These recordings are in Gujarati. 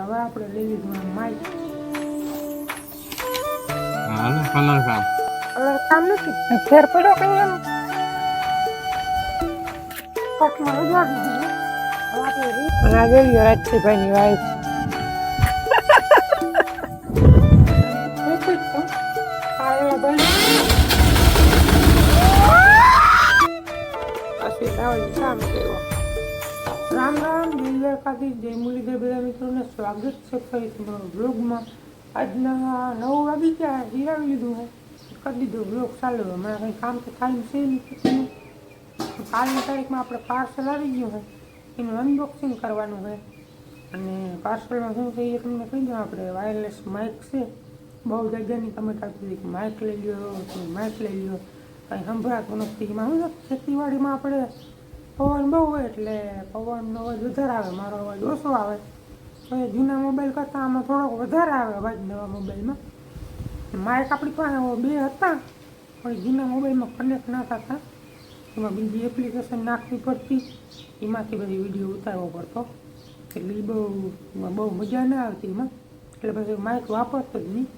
હવે આપણે લઈ લીધું માઇક. હાલો કલર કામ કલર કામ નથી. ફેર પડ્યો કઈ એમ. પટમાં ઉજાડી દીધું અને આ જોઈ લો રાજસીભાઈની વાઈફ પછી રાવજી શામ કર્યો. રામ રામ દિલવેકાથી જય મુરલીધર, બધા મિત્રોને સ્વાગત છે ફરી મારા બ્લોગમાં આજના નવ વાગી ગયા જીરાવી લીધું હે. કરી દીધું બ્લોગ ચાલુ, હમણાં કંઈ કામ તો થાય છે નહીં. કાલની તારીખમાં આપણે પાર્સલ આવી ગયું હોય, એનું અનબોક્સિંગ કરવાનું હોય. અને પાર્સલમાં શું છે એ તમને કહી દઉં, આપણે વાયરલેસ માઇક છે. બહુ જગ્યાની તમે કાપી માઇક લઈ લ્યો માઇક લઈ લ્યો, કંઈ સંભળાતું નથી. એમાં શું ખેતીવાડીમાં આપણે પવન બહુ હોય એટલે પવનનો અવાજ વધારે આવે. મારો અવાજ ઓછો આવે. એ જૂના મોબાઈલ કરતાં આમાં થોડોક વધારે આવે અવાજ નવા મોબાઈલમાં માઇક આપણી પાસે બે હતા, પણ જૂના મોબાઈલમાં કનેક્ટ ના થતા. એમાં બીજી એપ્લિકેશન નાખવી પડતી. એમાંથી બધી વીડિયો ઉતારવો પડતો. એટલે એ બહુ બહુ મજા ના આવતી એમાં. એટલે પછી માઇક વાપરતો જ નહીં.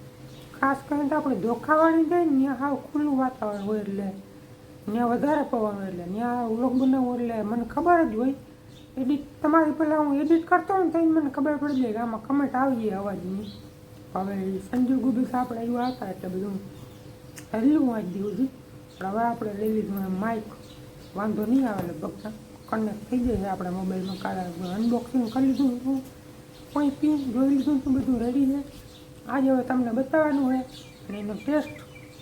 ખાસ કરીને તો આપણે ધોખાવાની જાય ને હાવ ખુલ્લું વાતાવરણ હોય એટલે ત્યાં વધારે પવન એટલે ત્યાં વ્લોગ બનાવવું એટલે મને ખબર જ હોય. એડિટ તમારી પહેલાં હું એડિટ કરતો ને તો મને ખબર પડી જાય કે આમાં કમેન્ટ આવી જાય અવાજની. હવે સંજુ ગુબી આપણે આવ્યા હતા એટલે બધું હેલું વાંચ દીધું પણ હવે આપણે લઈ માઇક વાંધો નહીં આવે લગભગ કનેક્ટ થઈ જાય આપણા મોબાઈલમાં કાળા અનબોક્સિંગ કરી લીધું હતું. કોઈ પી જોઈ લીધું હતું, બધું રેડી છે. આજે હવે તમને બતાવવાનું હોય અને એનો ટેસ્ટ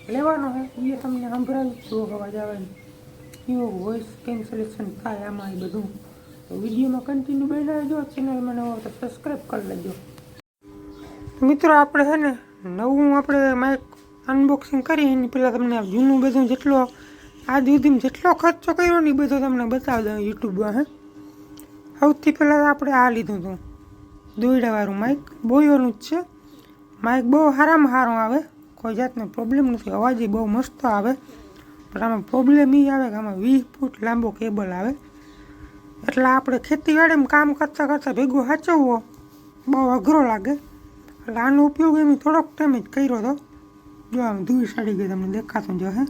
લેવાનો છે. એ તમને સંભળાવી શું અવાજ આવે કેવો વોઇસ કેન્સલેશન થાય આમાં એ બધું. તો વિડીયોમાં કન્ટિન્યુ જો ચેનલમાં નવો તો સબસ્ક્રાઈબ કરી લેજો. મિત્રો આપણે છે ને, નવું આપણે માઇક અનબોક્સિંગ કરી એની પહેલાં તમને આ જૂનું બધું જેટલો, આજ સુધીમાં જેટલો ખર્ચો કર્યો ને એ બધો તમને બતાવી દઉં યુટ્યુબમાં, હે. સૌથી પહેલાં આપણે આ લીધું હતું. દોયડાવાળું માઇક બોયોનું જ છે. માઇક બહુ સારામાં સારું આવે. કોઈ જાતનો પ્રોબ્લેમ નથી. અવાજ બહુ મસ્ત આવે. પણ આમાં પ્રોબ્લેમ એ આવે કે આમાં વીસ ફૂટ લાંબો કેબલ આવે. એટલે આપણે ખેતીવાડીમાં કામ કરતાં કરતાં ભેગું સાચવવો બહુ અઘરો લાગે. એટલે આનો ઉપયોગ એમ થોડોક ટાઈમ જ કર્યો હતો જો આમ ધૂળ સાડી ગઈ તમને દેખાતું જો હે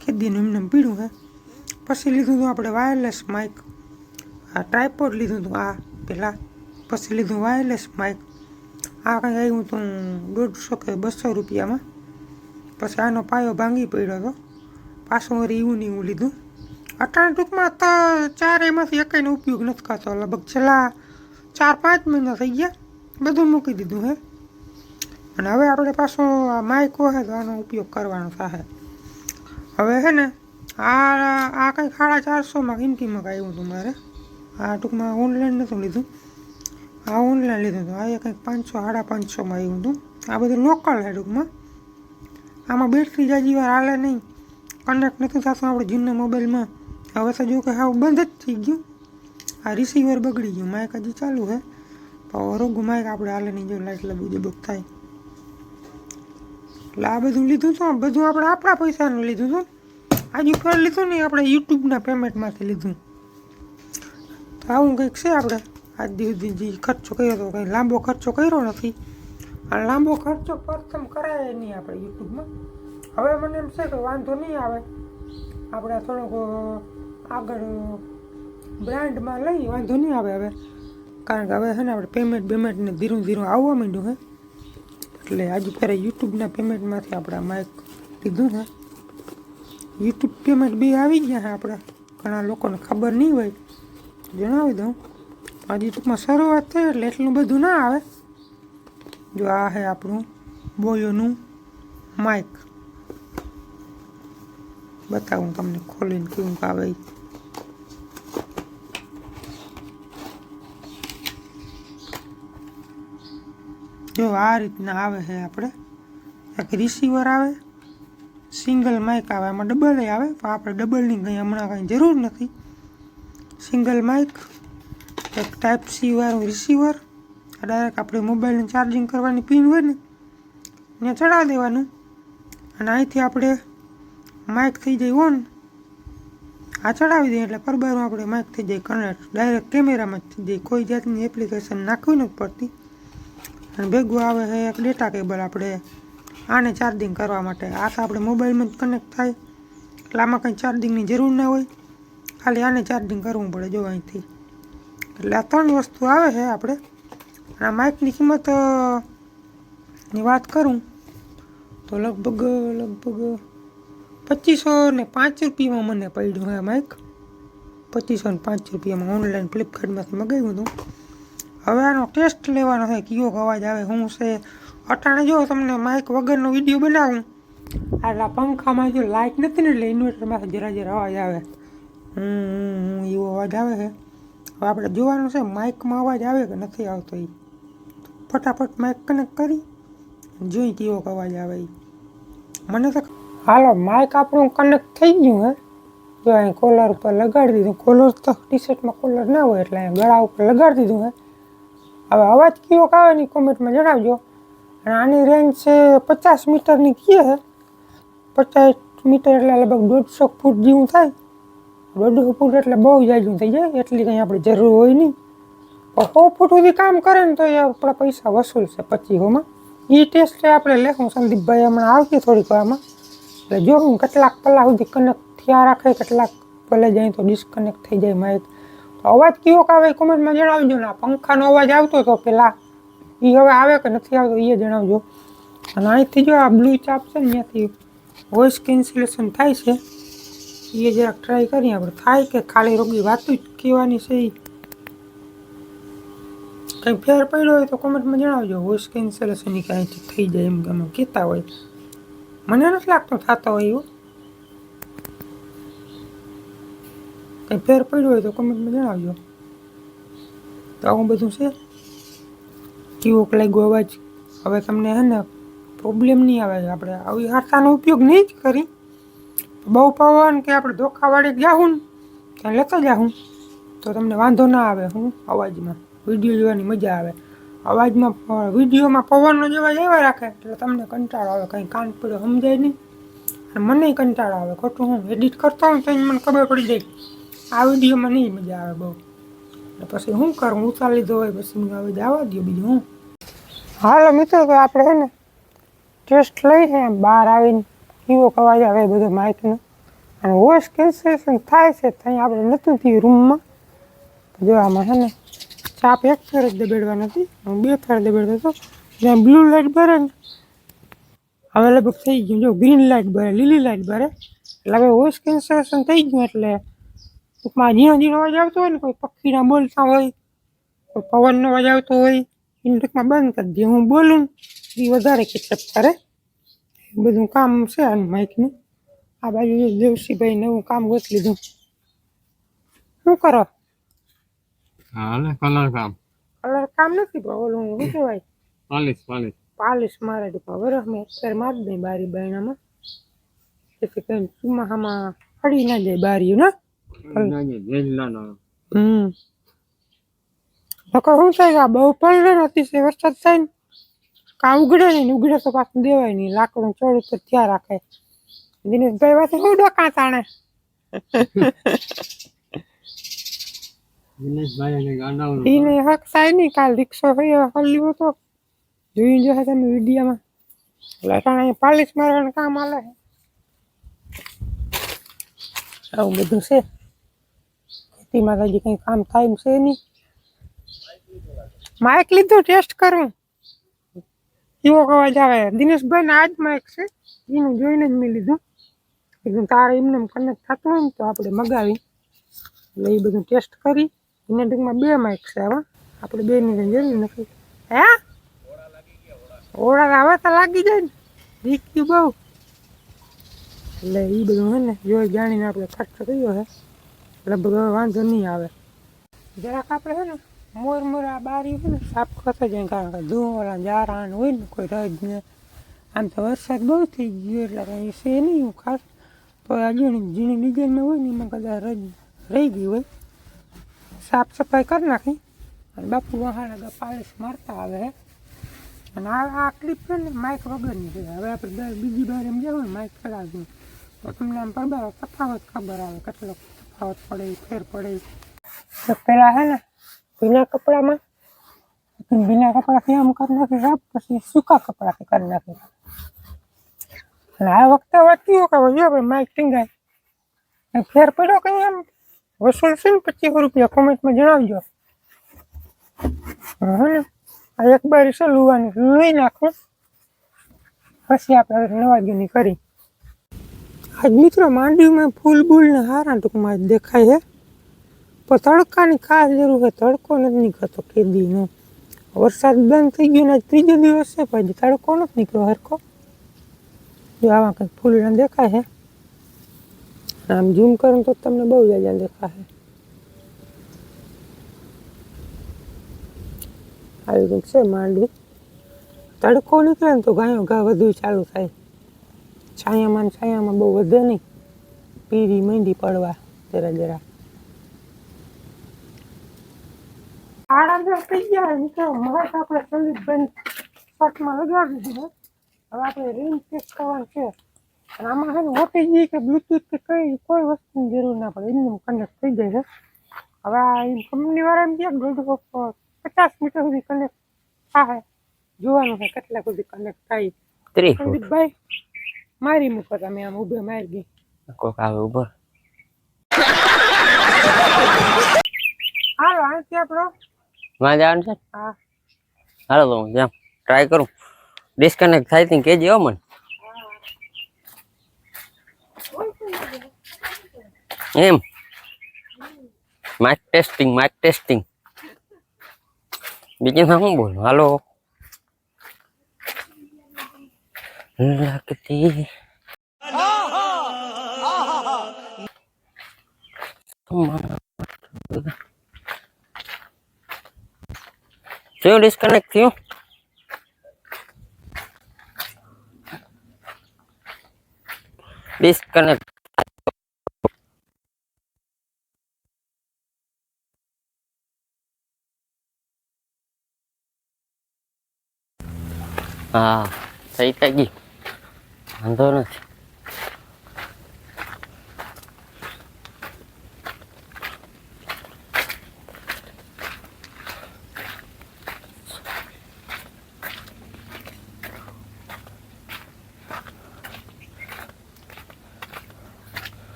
ખેતીનું એમને એમ પીડું હે પછી લીધું હતું આપણે વાયરલેસ માઇક આ ટ્રાયપોડ લીધું હતું આ પહેલાં પછી લીધું વાયરલેસ માઇક આ કંઈ આવ્યું હતું દોઢસો કે બસો રૂપિયામાં. પછી આનો પાયો ભાંગી પડ્યો હતો પાછું વળી એવું નહીં લીધું. અટાણા ટૂંકમાં તો ચાર એમાંથી એકેયનો ઉપયોગ નથી કરતો લગભગ છેલ્લા ચાર પાંચ મહિના થઈ ગયા. બધું મૂકી દીધું હે. અને હવે આપણે પાછો આ માઇક હે તો આનો ઉપયોગ કરવાનો થાય હવે હે ને, આ આ કંઈક સાડા ચારસોમાં કિંમતીમાં આવ્યું હતું મારે. આ ટૂંકમાં ઓનલાઈન નથી લીધું. આ ઓનલાઈન લીધું હતું આ કંઈક પાંચસો સાડા પાંચસોમાં આવ્યું હતું આ બધું લોકલ ટૂંકમાં આમાં બેટરી જાજી વાર હાલે નહીં કનેક્ટ નથી થતું આપણે જૂના મોબાઈલમાં હવે તો જો કે હાવ બંધ જ થઈ ગયું આ રિસીવર બગડી ગયું માઇક હજી ચાલુ છે પણ રોગું માઇક આપણે હાલે નહીં જો લાઈટ લબુ જબક થાય એટલે આ બધું લીધું હતું બધું આપણે આપણા પૈસાનું લીધું હતું આજુ ફેર લીધું નહીં આપણે યુટ્યુબના પેમેન્ટમાંથી લીધું તો આવું કંઈક છે આપણે આજ સુધી જે ખર્ચો કર્યો હતો, કંઈ લાંબો ખર્ચો કર્યો નથી. અને લાંબો ખર્ચો પ્રથમ કરાય નહીં આપણે યુટ્યુબમાં. હવે મને એમ છે કે વાંધો નહીં આવે. આપણે થોડોક આગળ બ્રાન્ડમાં લઈ, વાંધો નહીં આવે હવે. કારણ કે હવે છે ને આપણે પેમેન્ટ બેમેન્ટને ધીરું ધીરું આવવા માંડ્યું હે એટલે આજુ ફેરે યુટ્યુબના પેમેન્ટમાંથી આપણે માઇક લીધું છે. યુટ્યુબ પેમેન્ટ બી આવી ગયા છે આપણે. ઘણા લોકોને ખબર નહીં હોય. જણાવી દઉં. હજી ટૂંકમાં શરૂઆત થઈ એટલે એટલું બધું ના આવે. જો આ છે આપણું બોયોનું માઇક બતાવું તમને ખોલીને કેવું આવે જો આ રીતના આવે છે આપણે. એક રિસીવર આવે સિંગલ માઇક આવે એમાં ડબલ આવે, પણ આપણે ડબલની કંઈ હમણાં કંઈ જરૂર નથી. સિંગલ માઇક એક ટાઈપ સી વાળું રિસીવર આ ડાયરેક્ટ આપણે મોબાઈલને ચાર્જિંગ કરવાની પિન હોય ને, એને ચડાવી દેવાનું. અને અહીંથી આપણે માઇક થઈ જાય ઓન આ ચડાવી દઈએ એટલે પરબારું આપણે માઇક થઈ જાય કનેક્ટ ડાયરેક્ટ કેમેરામાં જ થઈ જાય. કોઈ જાતની એપ્લિકેશન નાખવી નથી પડતી. અને ભેગું આવે છે એક ડેટા કેબલ આપણે આને ચાર્જિંગ કરવા માટે. આ તો આપણે મોબાઈલમાં જ કનેક્ટ થાય. એટલે આમાં કંઈ ચાર્જિંગની જરૂર ના હોય. ખાલી આને ચાર્જિંગ કરવું પડે, જો અહીંથી. એટલે આ ત્રણ વસ્તુ આવે છે આપણે. આ માઇકની કિંમતની વાત કરું, તો લગભગ લગભગ પચીસો ને પાંચ રૂપિયામાં મને પડ્યું આ માઇક પચીસો ને પાંચ રૂપિયામાં ઓનલાઈન ફ્લિપકાર્ટમાંથી મગાવ્યું હતું. હવે આનો ટેસ્ટ લેવાનો છે, કયો અવાજ આવે હું છે? અટાણે જો તમને માઇક વગરનો વીડિયો બનાવું. આટલા પંખામાં જો લાઇટ નથી ને એટલે ઇન્વર્ટરમાંથી જરા જરા અવાજ આવે. હમ, એવો અવાજ આવે છે. હવે આપણે જોવાનું છે, માઇકમાં અવાજ આવે કે નથી આવતો એ ફટાફટ માઇક કનેક્ટ કરી, જોઈ કેવો અવાજ આવે એ મને તો હાલો માઇક આપણું કનેક્ટ થઈ ગયું હે. જો અહીં કોલર ઉપર લગાડી દીધું. કોલર તો ટી શર્ટમાં કોલર ના હોય એટલે અહીં ગળા ઉપર લગાડી દીધું હે. હવે અવાજ કેવો આવે ને કોમેન્ટમાં જણાવજો. અને આની રેન્જ છે પચાસ મીટરની કીએ પચાસ મીટર એટલે લગભગ દોઢસો ફૂટ જેવું થાય. દોઢસો ફૂટ એટલે બહુ જાજું થઈ જાય, એટલી કંઈ આપણે જરૂર હોય નહીં. પણ સો ફૂટ સુધી કામ કરે ને તો એ આપણા પૈસા વસૂલ છે પચીસોમાં એ ટેસ્ટ આપણે લેશું સંદીપભાઈ હમણાં આવશે થોડીક વારમાં. એટલે જો હું કેટલાક કલાક સુધી કનેક્ટ થયા રાખે, કેટલાક ભલે જાય તો ડિસ્કનેક્ટ થઈ જાય માઇક તો અવાજ કયો કે આવે કોમેન્ટમાં જણાવજો ને. આ પંખાનો અવાજ આવતો હતો પહેલાં એ હવે આવે કે નથી આવતો એ જણાવજો. અને અહીંથી જો આ બ્લુ ચાપ છે ને, ત્યાંથી વોઇસ કેન્સલેશન થાય છે. એ જરાક ટ્રાય કરીએ આપણે. થાય કે ખાલી રોગી વાતું જ કહેવાની છે. કંઈ ફેર પડ્યો હોય તો કોમેન્ટમાં જણાવજો. વોઇસ કેન્સલેશન એ કાંઈથી થઈ જાય એમ અમે કહેતા હોય. મને નથી લાગતું થતો હોય એવું. કંઈ ફેર પડ્યો હોય તો કોમેન્ટમાં જણાવજો. તો આવું બધું છે? કેવો લાગ્યો અવાજ. હવે તમને હે ને પ્રોબ્લેમ નહીં આવે. આપણે આવી હાથાનો ઉપયોગ નહીં જ કરી. બહુ પવન કે આપણે ધોખાવાળી ગયા હું ત્યાં લેતા હું. તો તમને વાંધો ના આવે હું અવાજમાં. વીડિયો જોવાની મજા આવે. અવાજમાં વિડીયોમાં પવનનો જ એવા રાખે એટલે તમને કંટાળો આવે. કંઈ કાન પડ્યો સમજાય નહીં. અને મને કંટાળો આવે. ખોટું હું એડિટ કરતો હોઉં તો મને ખબર પડી જાય. આ વિડીયોમાં નહીં મજા આવે બહુ. પછી શું કરું? ઉતાર લીધો હોય પછી મને હવે જવા દો બીજું હું. હાલો મિત્રો, તો આપણે છે ને ટેસ્ટ લઈએ. બહાર આવીને કેવો અવાજ આવે બધો માઇકનો અને વોઇસ કેન્સલેશન થાય છે. ત્યાં આપણે નહોતું થયું રૂમમાં જો આમાં છે ને ચાપ એક ફેર જ દબેડવા નથી. હું બે ફેર દબેડતો હતો. જ્યાં બ્લુ લાઇટ ભરે ને, હવે લગભગ થઈ ગયું. જો ગ્રીન લાઇટ ભરે, લીલી લાઇટ ભરે. એટલે હવે વોઇસ કેન્સલેશન થઈ ગયું એટલે ટૂંકમાં ઝીણો ઝીણો અવાજ આવતો હોય ને, કોઈ પક્ષીના બોલતા હોય, કોઈ પવનનો અવાજ આવતો હોય, એને ટૂંકમાં બંધ કરી દે. હું બોલું એ વધારે કિચપ કરે બધું કામ છે માઇકનું. આ બાજુ દેવસીભાઈ નવું કામ ગોત લીધું. શું કરો? હાલે કલર કામ. કલર કામ નથી પણ ઓલું શું કહેવાય? પાલીસ પાલીસ પાલિશ મારે પણ વરસ મેં અત્યારે મારી દઈ બારી બાયણામાં. જેથી કરીને ચોમાસામાં ફરી ના જાય બારીઓ ના? હમ. શું થાય? આ બહુ પડે ને અતિશય વરસાદ થાય ને. કાં ઉગડે નહીં ઉઘડે ઉગડે તો પાછું દેવાય નહીં. લાકડું ચડ તો ત્યાં રાખે. દિનેશભાઈ પાસે હું ડોકા તાણે? એને હક થાય નહીં. કાલ રિક્ષો હોય હલ્યો તો જોઈ જો તમે વિડીયોમાં. એટલે અટાણે પાલિશ મારવાનું કામ હાલે આવું બધું છે. ખેતીમાં હજી કંઈ કામ થાય છે નહીં. માઇક લીધું ટેસ્ટ કરું. કેવો અવાજ આવે. દિનેશભાઈ ને આજ માઇક છે. એનું જોઈને જ મેં લીધું. કીધું, તારે એમને કનેક્ટ થતું હોય ને તો આપણે મગાવી. એટલે એ બધું ટેસ્ટ કરી. એને ટૂંકમાં બે માઇક છે આવા આપણે બે ની જરૂર નથી. હે? ઓળા આવે તો લાગી જાય ને. રીક્યું બહુ. એટલે એ બધું હે ને, જોઈ જાણીને આપણે ખર્ચો કર્યો છે લગભગ વાંધો નહીં આવે. જરાક આપણે હે ને મોર મોર આ બારી હોય ને સાફ કરતા જાય કારણ કે ધુવાળા જારાણ હોય ને કોઈ રજ ને આમ તો વરસાદ બહુ થઈ ગયો એટલે કંઈ છે નહીં એવું ખાસ તો આ ઝીણી ઝીણી ડિઝાઇનમાં હોય ને એમાં કદાચ રજ રહી ગઈ હોય સાફ સફાઈ કરી નાખી અને બાપુ વહાણા પાલિશ મારતા આવે હે અને આ આ ક્લિપ છે ને માઇક વગરની છે હવે આપણે દર બીજી બાર એમ જાવ ને માઇક ચડાવશું તો તમને આમ ખબર તફાવત ખબર આવે કેટલો તફાવત પડે ફેર પડે તો પહેલાં હે ને ભીના કપડામાં? ભીના કપડાથી આમ કરી નાખી સાફ પછી સૂકા કપડાથી કરી નાખી અને આ વખતે વાત કેવું કે જો આપણે માઇક ટીંગાય. ફેર પડ્યો કઈ એમ? વસૂલ છે ને પચીસ રૂપિયા, કોમેન્ટમાં જણાવજો. હા ને, આ એક બારી છે લુવાની, લઈ નાખું. પછી આપણે નવાજની કરી. આજ મિત્રો માંડવીમાં ફૂલ બૂલ ને હારા ટૂંકમાં દેખાય છે. પણ તડકાની ખાસ જરૂર છે તડકો નથી નીકળતો, કેદીનો. વરસાદ બંધ થઈ ગયો ને ત્રીજો દિવસ છે હજી તડકો નથી નીકળ્યો હરખો. જો આવા કંઈક ફૂલડા દેખાય છે આમ ઝૂમ કરું તો તમને બહુ જાજા દેખાશે આવી કંઈક છે માંડવી. તડકો નીકળે ને તો ગાયો ઘા વધુ ચાલુ થાય. છાયામાં છાયામાં બહુ વધે નહીં. પીરી મહેંદી પડવા, જરા જરા. આડા દસ થઈ ગયા મિત્રો મગજ આપણે સંદીપભાઈ શર્ટમાં લગાવી દીધું. હવે આપણે રીમ ચેક કરવાનું છે. અને આમાં છે ને ઓટીજી કે બ્લુટૂથ કે કઈ કોઈ વસ્તુની જરૂર ના પડે. એમને કનેક્ટ થઈ જાય છે. હવે આ કંપની વાળા એમ કહે દોઢ પચાસ મીટર સુધી કનેક્ટ થાય. જોવાનું છે કેટલા સુધી કનેક્ટ થાય. સંદીપભાઈ મારી મૂકો તમે આમ ઊભે મારી ગઈ. કોક આવે ઊભો હાલો આપણો. વાં જવાનું છે? હા. હાલો તો હું જામ ટ્રાય કરું. ડિસ્કનેક્ટ થાય તી કેજી હો મને. એમ. માઇક ટેસ્ટિંગ માઇક ટેસ્ટિંગ બીજું શું બોલું? હાલો. લગતી. થયું ડિસ્કનેક્ટ થયું ડિસ્કનેક્ટ હા સહી થઈ ગઈ વાંધો નથી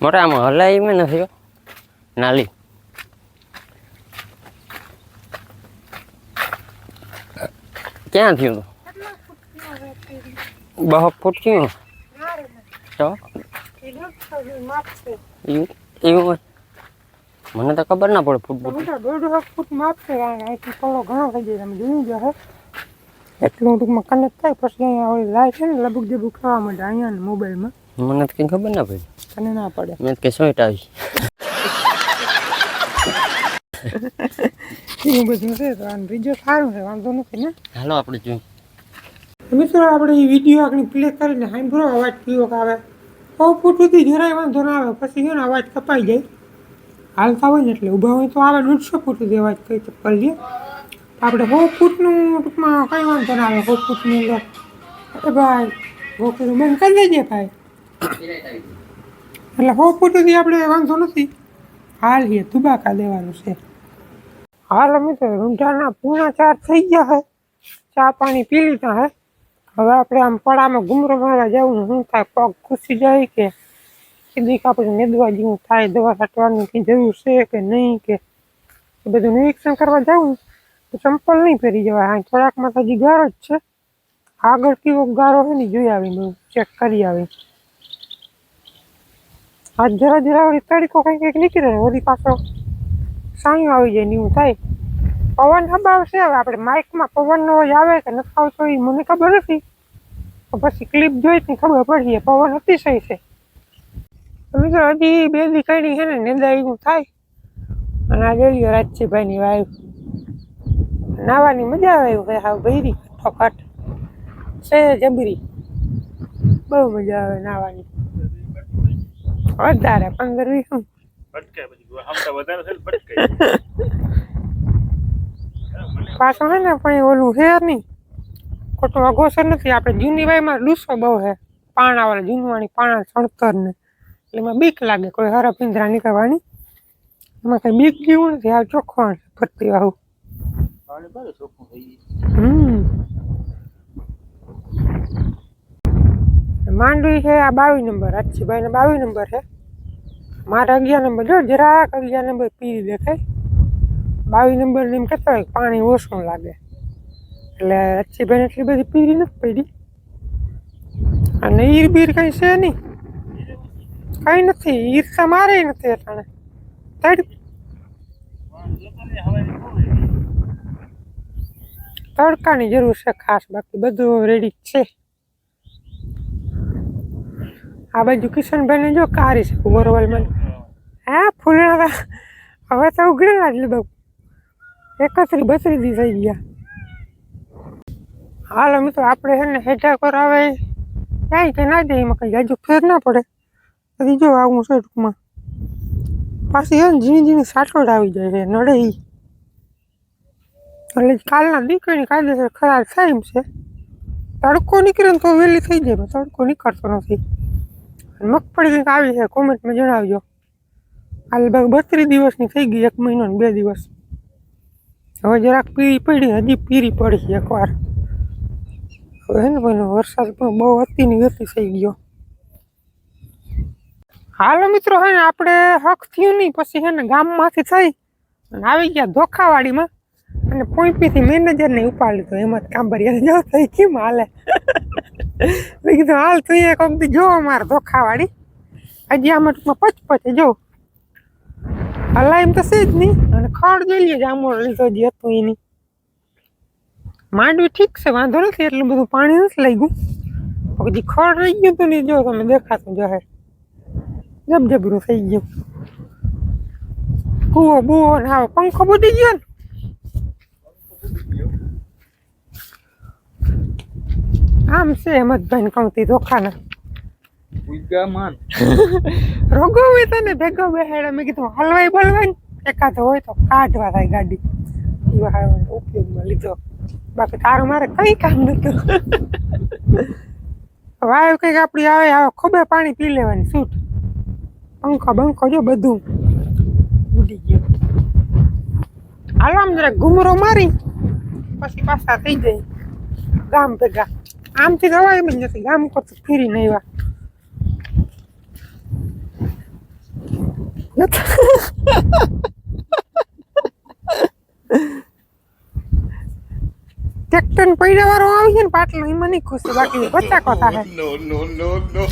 મોટા આમાં હલાઈ મેં નથી હો. નાલી ક્યાં થયું? બહક ફૂટ થયું તો? એવું મને તો ખબર ના પડે ફૂટ ફૂટ માપ છે અહીંથી કલો ઘણો થઈ જાય તમે જોયું જ હશે એટલું ટૂંકમાં કનેક્ટ થાય પછી અહીંયા લાઈટ છે ને લબુક જબુક ખાવા માંડે અહીંયા મોબાઈલમાં. મને તો કંઈ ખબર ના પડી. તને ના પડે. મેં કે સોઈટ આવી એવું બધું છે તો આનું રિઝલ્ટ સારું છે વાંધો નથી ને? હાલો આપણે જોઈ મિત્રો આપણે એ વીડિયો આગળ પ્લે કરીને સાંભળો અવાજ કેવો આવે. બહુ ફૂટ સુધી જરાય વાંધો ના આવે પછી છે ને અવાજ કપાઈ જાય. હાલતા હોય ને એટલે ઊભા હોય તો આવે દોઢસો ફૂટ સુધી અવાજ કઈ તો કરીએ. આપણે સો ફૂટનું ટૂંકમાં કંઈ વાંધો ના આવે સો ફૂટની અંદર. અરે ભાઈ ગોકરું બંધ કરી દેજે ભાઈ. એટલે હો ફૂટ સુધી આપણે વાંધો નથી. હાલ હે દુબાકા દેવાનું છે. હાલ તો રૂંઢાના પૂણા ચાર થઈ ગયા હે. ચા પાણી પી લીધા હે. હવે આપણે આમ પડામાં ઘૂમરો મારવા જવું શું થાય પગ ખુશી જાય કે કીધીક આપણે નેદવા જેવું થાય, દવા છાંટવાની કંઈ જરૂર છે કે નહીં કે, એ બધું નિરીક્ષણ કરવા જવું તો ચંપલ નહીં પહેરી જવાય. હા થોડાકમાં તો હજી ગારો જ છે. આગળ કેવો ગારો હોય ને જોઈ આવી ચેક કરી આવી આજ જરા જરા વળી તડકો કંઈક કંઈક નીકળે ને પાછો સાંયો આવી જાય ને એવું થાય. પવન હબાવશે હવે, આપણે માઇકમાં પવનનો અવાજ આવે કે નથી આવતો એ મને ખબર નથી. પછી ક્લિપ જોઈ ને ખબર પડી પવન અતિશય છે. મિત્રો, હજી બે દી છે ને, નિંદા એવું થાય. અને આ ગયેલી રાજજીભાઈની વાઈફ નાવાની મજા આવે એવું ભાઈ હા ભૈરી ઠોકટ છે જબરી. બહુ મજા આવે નાવાની. વધારે પંદર વીસ પછી છે હે ને પણ ઓલું હે નહીં. ખોટું અઘોસર નથી. આપણે જૂની વાયમાં ડૂસો બહુ હે પાણા વાળા જૂનવાણી પાણા સણતર ને એટલે એમાં બીક લાગે કોઈ હરા પિંજરા નીકળવાની. એમાં કઈ બીક જેવું નથી. આ ચોખ્ખું ફરતી ગયું હમ. માંડવી છે, આ બાવીસ નંબર અચ્છીભાઈ ને બાવીસ નંબર છે. મારે અગિયાર નંબર, જો જરાક અગિયાર નંબર પીરી દેખાય. બાવીસ નંબર ને એમ કહેતા હોય પાણી ઓછું લાગે. એટલે અચ્છીભાઈ એટલી બધી પીરી નથી પડી. અને ઈર બીર કંઈ છે નહીં. કંઈ નથી ઈર્ષા મારે નથી તડ તડકાની જરૂર છે ખાસ, બાકી બધું રેડી છે. આ બાજુ કિશનભાઈને જો કારી છે બોરવલમાં હા ફૂલણા હવે તો ઉઘડેલા જ લગભગ. એકત્રી બત્રી દી થઈ ગયા. હાલો મિત્રો આપણે છે ને હેઠા કરાવે. ક્યાંય કે ના જાય એમાં કંઈ જાજુ ફેર ના પડે. પછી જો આવું છે ટૂંકમાં. પાછી છે ને ઝીણી ઝીણી સાટોડ આવી જાય છે, નડે એ એટલે કાલના દીકરીની કાયદેસર ખરાબ થાય એમ છે. તડકો નીકળે ને તો વહેલી થઈ જાય તડકો નીકળતો નથી. મગફળી કંઈક આવી છે, કોમેન્ટમાં જણાવજો. લગભગ બત્રીસ દિવસની થઈ ગઈ, એક મહિનો ને બે દિવસ. હવે જરાક પીરી પડી, હજી પીરી પડી એકવાર. હવે ને ભાઈ વરસાદ પણ બહુ અતિની ગતિ થઈ ગયો. હાલો મિત્રો, હે ને, આપણે હક થયું નહીં, પછી હે ને ગામમાંથી થઈ, અને આવી ગયા ધોખાવાડીમાં. અને પોઈપીથી મેનેજરને ઉપાડી લીધો એમાં જ કાંબરિયા જો થઈ કેમ હાલે મેં કીધું, હાલ તું એક વખત જો અમારે ધોખાવાળી. હજી આમાં ટૂંકમાં પચપચે જો. હલા એમ તો છે જ નહીં અને ખડ જોઈ લઈએ જામો લીધો જે હતું એની. માંડવી ઠીક છે, વાંધો નથી, એટલું બધું પાણી નથી લઈ ગયું પછી ખડ રહી ગયું હતું ને જો તમે દેખાતું જાહેર જબજબરું થઈ ગયું. કૂવો, બુવો ને હવે પંખો બુટી ગયો ને. આમ છે હેમતભાઈ કંકતી ધોખાના. રોગો હોય તને ભેગો બેહાડે. મેં કીધું હલવાઈ બલવાઈ એકાદ હોય તો કાઢવા થાય ગાડી. ઉપયોગમાં લીધો. બાકી તારું મારે કઈ કામ નતું. વાયુ કંઈક આપણી આવે આવે ખોબે પાણી પી લેવાની છૂટ પંખો બંખો જો બધું ઉડી ગયું. હાલો આમ જરાક ઘુમરો મારી પછી પાછા થઈ જાય. ગામ ભેગા. આમથી જવાય એમ જ નથી. આમ કરતું ફીરી નહીં વા ટ્રેક્ટર પૈડા વાળો આવી છે ને પાટલો એમાં નહીં ખુશ બાકી પચાસ কথা હે નો નો નો નો.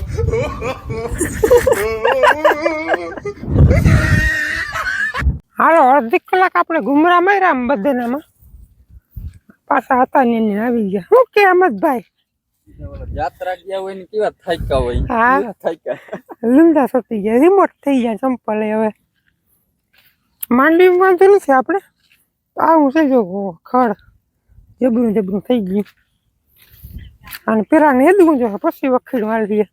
હાલો અડધી કલાક આપણે ઘુમરા માર્યા આમ બધાનામાં. પાછા હતા ને આવી ગયા. શું કે અહમદભાઈ યાત્રા ગયા હોય ને કેવા થાક્યા હોય? હા. થાક્યા? લીંડા સોટી ગયા રિમોટ થઈ ગયા ચંપલ હવે. માંડવી વાંધો નથી આપણે. આવું છે જો ખડ. જબરું જબરું થઈ ગયું. અને પેરાને હેદવું જો પછી વખીડ મારી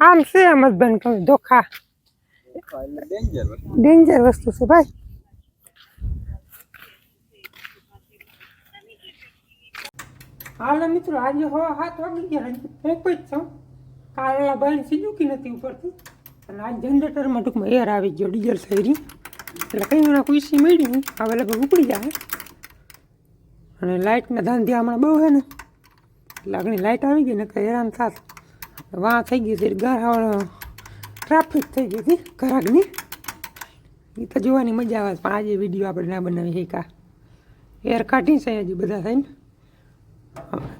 આમ છે અહમદભાઈ તમે ધોખા ડેન્જર વસ્તુ છે ભાઈ. હાલો મિત્રો, આજે હો હાથ વાગી ગયા એક જ છું. કાળા ભાઈ સીજુકી નથી ઉપરથી અને આ જનરેટરમાં ટૂંકમાં એર આવી ગયો ડીઝલ થઈ એટલે કંઈ ના કુઈસી મળી નહીં. હવે લગભગ ઉપડી જાય. અને લાઇટના ધાંધી હમણાં બહુ હે ને. એટલે આગળ લાઇટ આવી ગઈ ને કંઈ હેરાન થાત. વાં થઈ ગઈ હતી ગાર ટ્રાફિક થઈ ગઈ હતી, ઘરાકની. એ તો જોવાની મજા આવે પણ આજે વીડિયો આપણે ના બનાવી શકા એર કાઢી છે હજી બધા થઈને.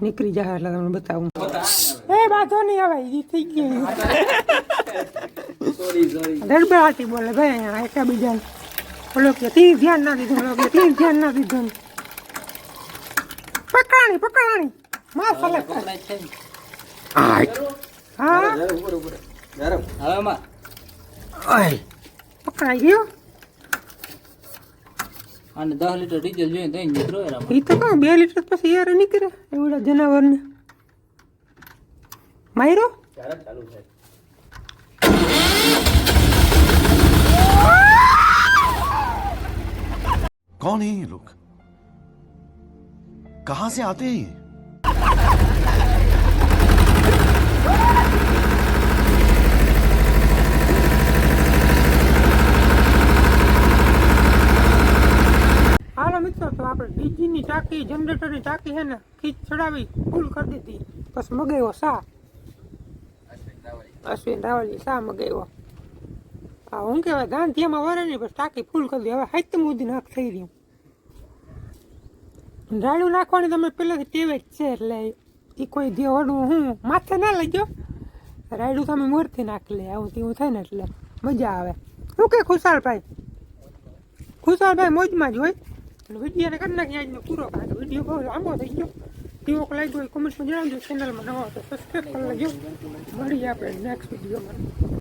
નીકળી જાય એટલે તમને બતાવું. એ બાધો નહીં હવે ઈ થઈ ગઈ સોરી સોરી બોલે ભાઈ અહીંયા એકા બીજાને ઓલો કે તી ધ્યાન ના દીધું ઓલો કે તી ધ્યાન ના દીધું પકડાણી પકડાણી. માર ફલે હા? હવે માં પકડાઈ ગયો? અને દસ લીટર ડીઝલ જોઈએ તો નીકળો એના એ તો કહું બે લીટર પછી યાર નીકળે એવડા જનાવરને માર્યો कौन है ये लोग कहां से आते हैं ये આપણે ડીજીની ટાંકી જનરેટરની ટાંકી છે ને, ખીચ ચડાવી, ફૂલ કરી દીધી. બસ મગાવ્યો સા અશ્વિન રાવલની સા મગાવ્યો. હા હું કહેવાય ગાંધીમાં વરે નહીં, બસ ટાંકી ફૂલ કરી દે હવે હાઈતમ સુધી નાખ થઈ રહ્યું. રાડું નાખવાની તમે પહેલાંથી ટેવે જ છે, એટલે એ કોઈ દેવડું હું માથે ના લઈ રાયડું તમે મોરથી નાખી લે આવું તેવું થાય ને એટલે મજા આવે. શું કે ખુશાલભાઈ? ખુશાલભાઈ મોજમાં જ હોય. વિડીયોને કરી નાખી આજનો પૂરો કારણ કે વીડિયો બહુ લાંબો થઈ ગયો કેવો લાગ્યો એ કોમેન્ટમાં જણાવજો ચેનલમાં નવો તો સબસ્ક્રાઈબ કરી લેજો મળીએ આપણે નેક્સ્ટ વિડીયોમાં